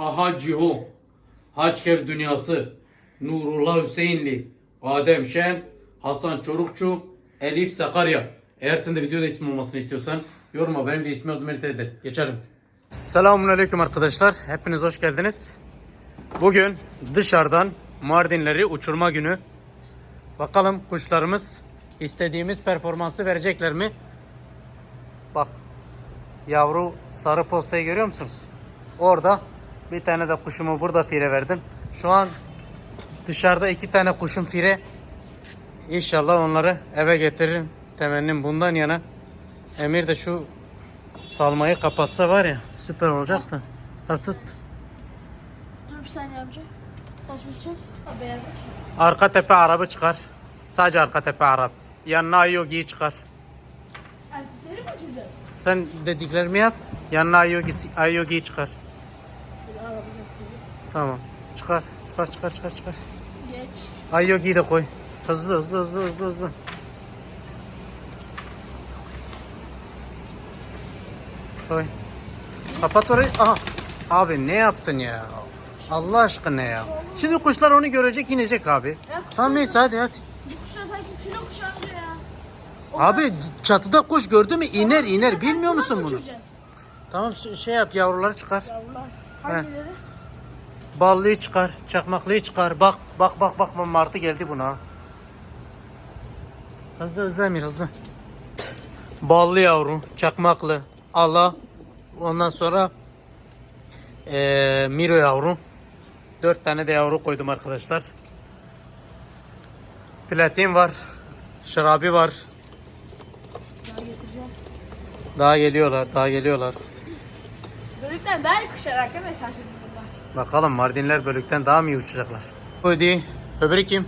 Aha Ciho, Haçker Dünyası, Nurullah Hüseyinli, Adem Şen, Hasan Çorukçu, Elif Sakarya. Eğer sen de videoda ismin olmasını istiyorsan yoruma benim de ismi yazmayı eder. Geçelim. Selamun Aleyküm arkadaşlar. Hepiniz hoş geldiniz. Bugün dışarıdan Mardinleri uçurma günü. Bakalım kuşlarımız istediğimiz performansı verecekler mi? Bak yavru sarı postayı görüyor musunuz? Orada bir tane de kuşumu burada fire verdim. Şu an dışarıda iki tane kuşum fire. İnşallah onları eve getiririm. Temennim bundan yana. Emir de şu salmayı kapatsa var ya süper olacak da. Ha, tut. Dur bir saniye amca. Saçımı çek. Beyazı çek. Arka tepe arabı çıkar. Sadece arka tepe arap. Yanına Ayogi'yi çıkar. Erkekleri mi uçuracağız? Sen dediklerimi yap. Yanına Ayogi, Ayogi'yi çıkar. Tamam. Çıkar. Çıkar çıkar çıkar çıkar. Geç. Ayogi'yi de koy. Hızlı hızlı hızlı hızlı hızlı. Koy. Kapat orayı. Aha. Abi ne yaptın ya? Allah aşkına ya. Şimdi kuşlar onu görecek inecek abi. Ya Tamam neyse hadi hadi. Bu kuşlar sanki filo kuşu amca ya. Abi çatıda kuş gördü mü iner iner. Bilmiyor musun bunu? Tamam şey yap yavruları çıkar. Yavrular. Hangileri? Ballıyı çıkar, çakmaklıyı çıkar. Bak bak bak bak martı geldi buna. Hızlı hızlı Emir hızlı. Ballı yavru, çakmaklı, ala. Ondan sonra eee Miro yavru. Dört tane de yavru koydum arkadaşlar. Platin var. Şarabi var. Daha geliyorlar, daha geliyorlar. Bölükten daha iyi kuşlar arkadaşlar şimdi. Bakalım Mardinler bölükten daha mı iyi uçacaklar? Koydu. Öbürü kim?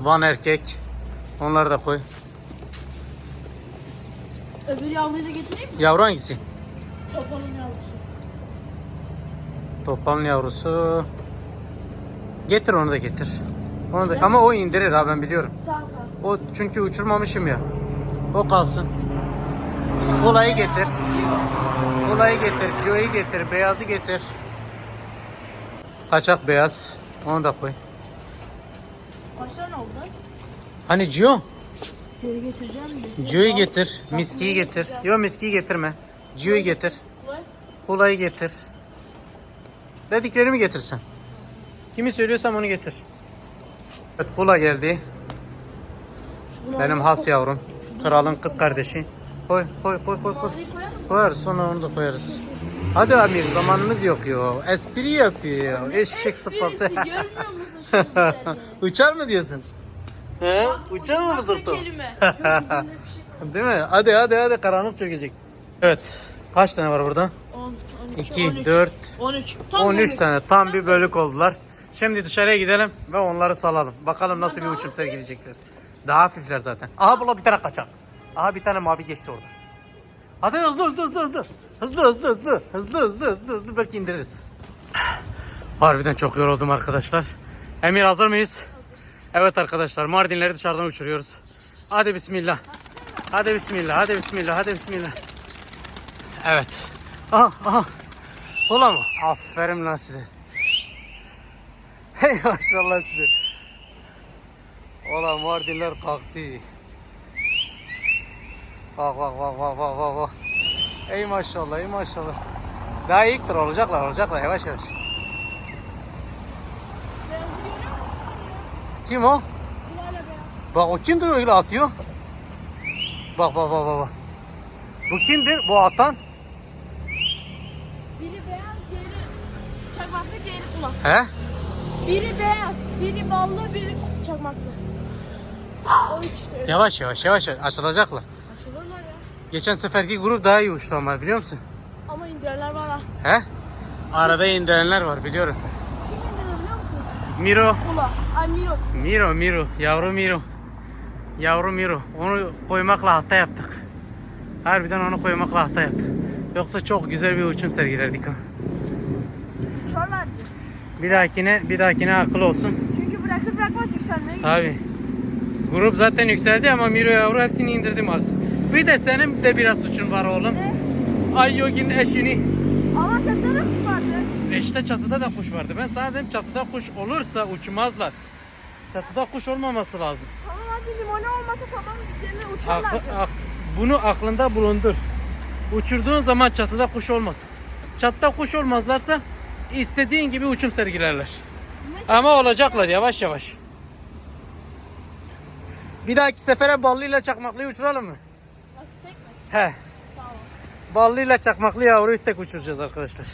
Van erkek. Onları da koy. Öbür yavruyu da getireyim mi? Yavru hangisi? Topalın yavrusu. Topalın yavrusu. Getir onu da getir. Onu da ama o indirir ha ben biliyorum. Tamam. O çünkü uçurmamışım ya. O kalsın. Kolayı getir. Kolayı getir, Joe'yu getir, beyazı getir. Kaçak beyaz. Onu da koy. Kaç tane oldu? Hani Gio? Geri getireceğim mi? Gio'yu getir, miskiyi getir. Yok miskiyi getirme. Gio'yu getir. Kolay. Kolayı getir. Dediklerimi getirsen. Kimi söylüyorsam onu getir. Evet kola geldi. Benim has yavrum. Kralın kız kardeşi. Koy koy koy koy koy. Koyarız sonra onu da koyarız. Hadi Amir zamanımız yok yo. Espri yapıyor. Eşek sıpası. Görmüyor musun? Uçar mı diyorsun? He? Uçar mı şey Değil mi? Hadi hadi hadi karanlık çökecek. Evet. Kaç tane var burada? 10, 12, 2, 13. 4, 13. Tam 13 13. tane. Tam bir bölük oldular. Şimdi dışarıya gidelim ve onları salalım. Bakalım nasıl bir uçum sergileyecekler. Daha hafifler zaten. Aha bula bir tane kaçak. Aha bir tane mavi geçti orada. Hadi hızlı hızlı hızlı hızlı. Hızlı hızlı hızlı. Hızlı hızlı hızlı hızlı belki indiririz. Harbiden çok yoruldum arkadaşlar. Emir hazır mıyız? Evet arkadaşlar Mardinleri dışarıdan uçuruyoruz. Hadi bismillah. Hadi bismillah. Hadi bismillah. Hadi bismillah. Evet. Aha aha. Ola mı? Aferin lan size. Hey maşallah size. Ola Mardinler kalktı. Bak bak bak bak bak bak. Ey maşallah ey maşallah. Daha ilktir olacaklar olacaklar yavaş yavaş. Kim o? Bak o kimdir öyle atıyor? Bak bak bak bak. Bu kimdir? Bu atan. Biri beyaz, diğeri çakmaklı, diğeri kulak. He? Biri beyaz, biri ballı, biri çakmaklı. O. Yavaş yavaş yavaş yavaş açılacaklar. Geçen seferki grup daha iyi uçtu ama biliyor musun? Ama indirenler var ha. He? Arada indirenler var biliyorum. Kim indirir biliyor musun? Miro. Kula. Ay Miro. Miro Miro. Yavru Miro. Yavru Miro. Onu koymakla hata yaptık. Harbiden onu koymakla hata yaptık. Yoksa çok güzel bir uçum sergilerdik ha. Uçarlardı. Bir dahakine bir dahakine akıl olsun. Çünkü bırakır bırakmaz yükselmeye. Tabi. Grup zaten yükseldi ama Miro yavru hepsini indirdi maalesef. Bir de senin de biraz suçun var oğlum. Ne? Ay Yogi'nin eşini. Ama chatta da kuş vardı. E işte çatıda da kuş vardı. Ben sana dedim çatıda kuş olursa uçmazlar. Çatıda kuş olmaması lazım. Tamam hadi limonu olmasa tamam gene uçarlar. ak- bunu aklında bulundur. Uçurduğun zaman çatıda kuş olmasın. Çatıda kuş olmazlarsa istediğin gibi uçum sergilerler. Ne? Ama olacaklar yavaş yavaş. Bir dahaki sefere ballıyla çakmaklıyı uçuralım mı? He. Tamam. Ballıyla çakmaklı yavruyu tek uçuracağız arkadaşlar.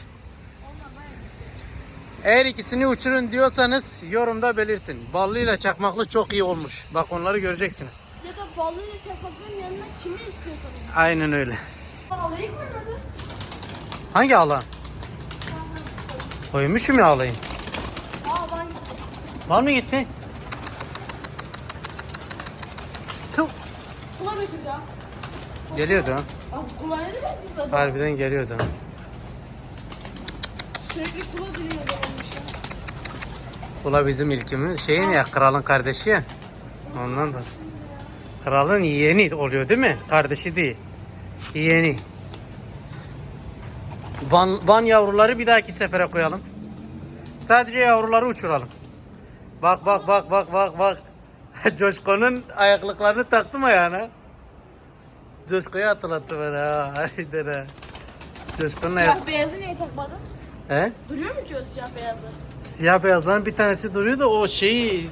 Eğer ikisini uçurun diyorsanız yorumda belirtin. Ballıyla çakmaklı çok iyi olmuş. Bak onları göreceksiniz. Ya da balıyla çakmakların yanına kimi istiyorsanız. Aynen öyle. Mı dedi? Hangi alan? Koymuşum ya alayım. Aa ben gittim. Var mı gitti? Tuh. Götür ya. Geliyordu ha. Abi kulağını da götürmedi. Harbiden geliyordu ha. Sürekli kula duruyor olmuş ya. Ula bizim ilkimiz şeyin ya kralın kardeşi ya. Ondan da. Kralın yeğeni oluyor değil mi? Kardeşi değil. Yeğeni. Van, van yavruları bir dahaki sefere koyalım. Sadece yavruları uçuralım. Bak bak bak bak bak bak. Coşkun'un ayaklıklarını taktım ayağına. Coşku'yu hatırlattı bana ha. Harbiden ha. Coşkun'un ayak... Siyah beyazı niye takmadın? He? Duruyor mu ki o siyah beyazı? Siyah beyazların bir tanesi duruyor da o şeyi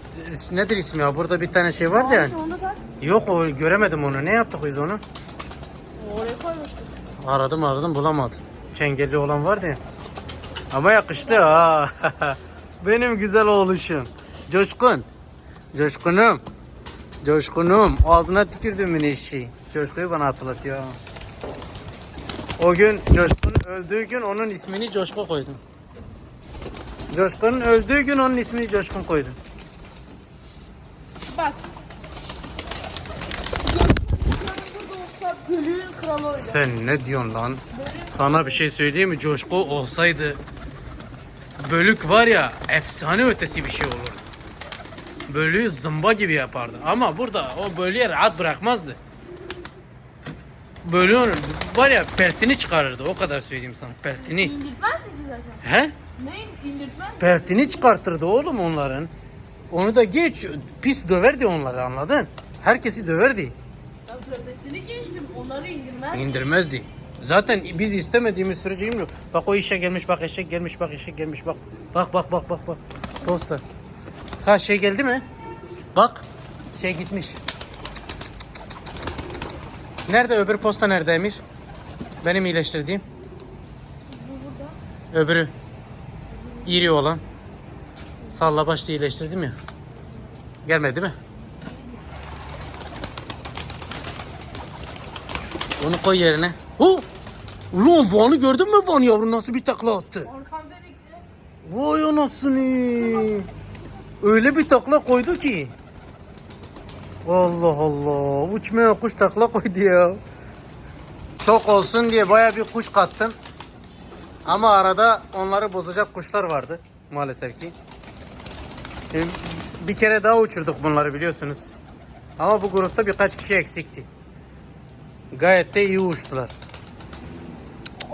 nedir ismi ya? Burada bir tane şey vardı ya. Neyse onu da. Yok o göremedim onu. Ne yaptık biz onu? Oraya koymuştuk. Aradım aradım bulamadım. Çengelli olan vardı ya. Ama yakıştı ha. Benim güzel oğluşum. Coşkun. Coşkunum. Coşkunum. Ağzına tükürdüm beni eşeği. Coşkuyu bana hatırlatıyor. ha. O gün Coşkun öldüğü gün onun ismini Coşku koydum. Coşkun'un öldüğü gün onun ismini Coşkun koydum. Bak. Kralı oydu. Sen ne diyorsun lan? Sana bir şey söyleyeyim mi? Coşku olsaydı bölük var ya efsane ötesi bir şey olurdu. Bölüğü zımba gibi yapardı. Ama burada o bölüğe rahat bırakmazdı. Bölüğün var ya peltini çıkarırdı. O kadar söyleyeyim sana. Peltini. İndirtmez mi ki zaten? He? Ne indirtmez? Peltini çıkartırdı oğlum onların. Onu da geç. Pis döverdi onları anladın? Herkesi döverdi. Ya dövmesini geçtim. Onları indirmez. İndirmezdi. Zaten biz istemediğimiz sürece inmiyor. Bak o işe gelmiş, bak eşek gelmiş, bak eşek gelmiş, bak. Bak bak bak bak bak. Posta. Ha şey geldi mi? Bak. Şey gitmiş. Nerede öbür posta nerede Emir? Benim iyileştirdiğim. Bu burada. Öbürü. İri olan. Salla başta iyileştirdim ya. Gelmedi mi? Onu koy yerine. Oh! Ulan Van'ı gördün mü Van yavru nasıl bir takla attı? Vay anasını. Öyle bir takla koydu ki. Allah Allah. Uçmayan kuş takla koydu ya. Çok olsun diye baya bir kuş kattım. Ama arada onları bozacak kuşlar vardı maalesef ki. E, Bir kere daha uçurduk bunları biliyorsunuz. Ama bu grupta birkaç kişi eksikti. Gayet de iyi uçtular.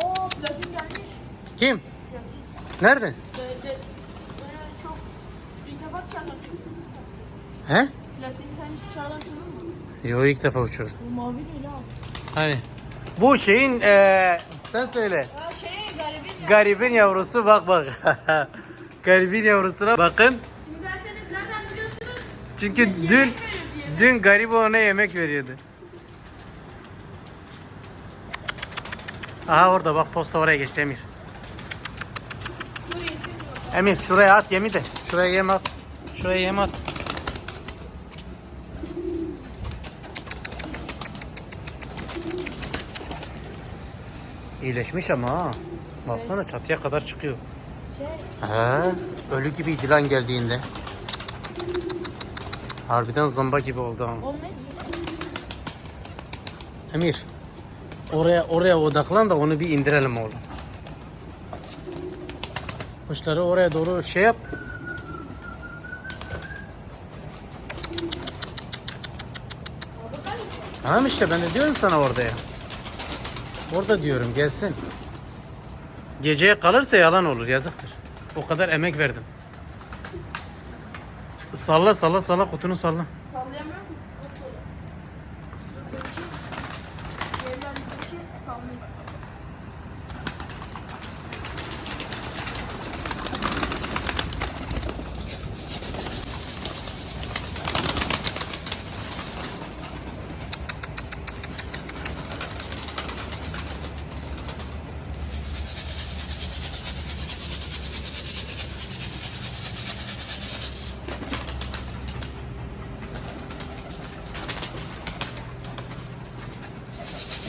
Oo gelmiş. Kim? Nerede? He? Platini sen hiç dışarıdan uçurdun mu? Yo ilk defa uçurdum. Bu mavi değil ha. Hani bu şeyin eee, sen söyle. Ya şey garibin ya. Garibin yavrusu bak bak. Garibin yavrusuna bakın. Şimdi derseniz nereden biliyorsunuz? Çünkü Yemek dün mi? dün garibi ona yemek veriyordu. Aha orada bak posta oraya geçti Emir. Emir şuraya at yemi de. Şuraya yem at. Şuraya yem at. İyileşmiş ama ha. Baksana çatıya kadar çıkıyor. Şey, He, ölü gibiydi lan geldiğinde. Harbiden zomba gibi oldu ha. Emir. Oraya oraya odaklan da onu bir indirelim oğlum. Kuşları oraya doğru şey yap. Tamam işte ben de diyorum sana orada ya. Orada diyorum gelsin. Geceye kalırsa yalan olur yazıktır. O kadar emek verdim. Salla salla salla kutunu salla.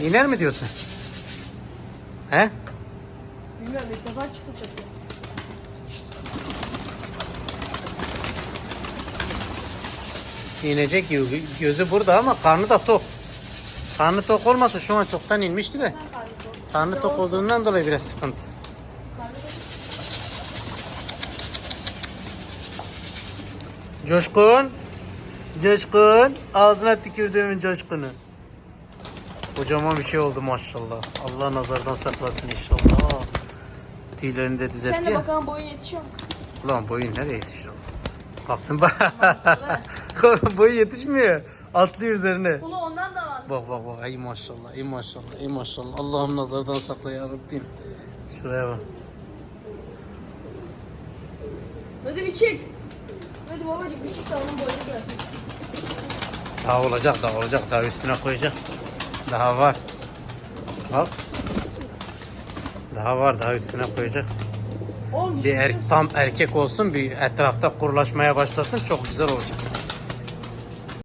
İner mi diyorsun? He? Bilmiyorum ilk defa çatıya. İnecek gibi. Gözü burada ama karnı da tok. Karnı tok olmasa şu an çoktan inmişti de. Karnı tok olduğundan dolayı biraz sıkıntı. Coşkun. Coşkun. Ağzına tükürdüğümün coşkunu. Kocaman bir şey oldu maşallah. Allah nazardan saklasın inşallah. Tüylerini de Sen düzeltti de ya. bakalım boyun yetişiyor mu? Ulan boyun nereye yetişiyor? Kalktın bak. boyu yetişmiyor. Atlıyor üzerine. Kulu ondan da var. Bak bak bak. Ey maşallah. Ey maşallah. Ey maşallah. Allah'ım nazardan sakla ya Rabbim. Şuraya bak. Hadi bir çık. Hadi babacık bir çık da onun boyunu görsün. Daha olacak daha olacak. Daha üstüne koyacak. Daha var. Bak. Daha var daha üstüne koyacak. Oğlum Bir er, tam erkek olsun bir etrafta kurulaşmaya başlasın çok güzel olacak.